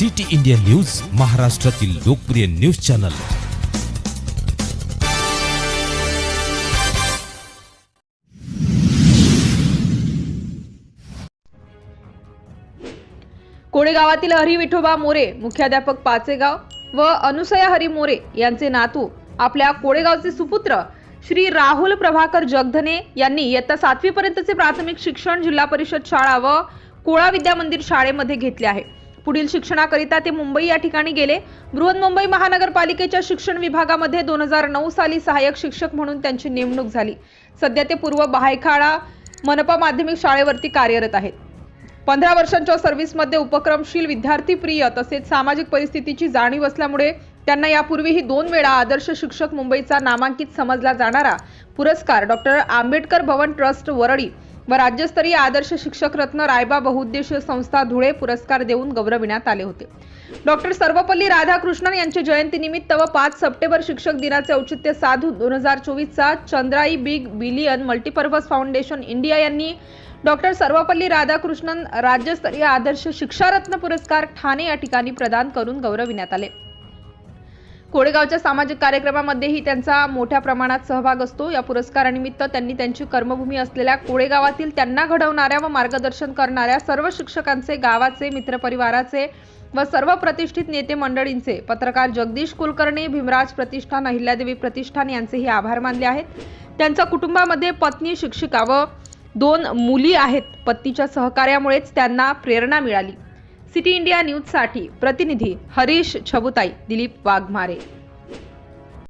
City India news महाराष्ट्रातील लोकप्रिय news channel. कोळेगावातील हरी विठोबा मोरे मुख्याध्यापक पाचेगाव व अनुसया हरी मोरे यांचे नातू आपल्या कोळेगावचे सुपुत्र श्री राहुल प्रभाकर जगधने यांनी इयत्ता सातवी पर्यंतचे प्राथमिक शिक्षण जिल्हा परिषद शाळा व कोळा विद्या मंदिर शाळेमध्ये घेतले आहे. पुढील शिक्षणाकरिता ते मुंबई या ठिकाणी गेले. बृहन्मुंबई महानगरपालिकेच्या शिक्षण विभागामध्ये दोन हजार नऊ साली सहाय्यक शिक्षक म्हणून त्यांची नेमणूक झाली. सध्या ते पूर्व बायखाळा मनपा माध्यमिक शाळेवरती कार्यरत आहेत. पंधरा वर्षांच्या सर्व्हिसमध्ये उपक्रमशील विद्यार्थी प्रिय तसेच सामाजिक परिस्थितीची जाणीव असल्यामुळे त्यांना यापूर्वीही दोन वेळा आदर्श शिक्षक मुंबईचा नामांकित समजला जाणारा पुरस्कार डॉक्टर आंबेडकर भवन ट्रस्ट वरळी व राज्यस्तरीय आदर्श शिक्षक रत्न रायबा बहुउद्देशीय संस्था धुळे पुरस्कार देऊन गौरविण्यात आले होते. डॉक्टर सर्वपल्ली राधाकृष्णन यांच्या जयंतीनिमित्त व पाच सप्टेंबर शिक्षक दिनाचे औचित्य साधून दोन हजार चोवीसचा Chandrai big billion multipurpose foundation India यांनी डॉक्टर सर्वपल्ली राधाकृष्णन राज्यस्तरीय आदर्श शिक्षारत्न पुरस्कार ठाणे या ठिकाणी प्रदान करून गौरविण्यात आले. कोळेगावच्या सामाजिक कार्यक्रमामध्येही त्यांचा मोठ्या प्रमाणात सहभाग असतो. या पुरस्कारानिमित्त त्यांनी त्यांची कर्मभूमी असलेल्या कोळेगावातील त्यांना घडवणाऱ्या व मार्गदर्शन करणाऱ्या सर्व शिक्षकांचे गावाचे मित्रपरिवाराचे व सर्व प्रतिष्ठित नेते मंडळींचे पत्रकार जगदीश कुलकर्णी भीमराज प्रतिष्ठान अहिल्यादेवी प्रतिष्ठान यांचेही आभार मानले आहेत. त्यांच्या कुटुंबामध्ये पत्नी शिक्षिका व दोन मुली आहेत. पत्नीच्या सहकार्यामुळेच त्यांना प्रेरणा मिळाली. सिटी इंडिया न्यूजसाठी प्रतिनिधी हरीश छबुताई दिलीप वाघमारे.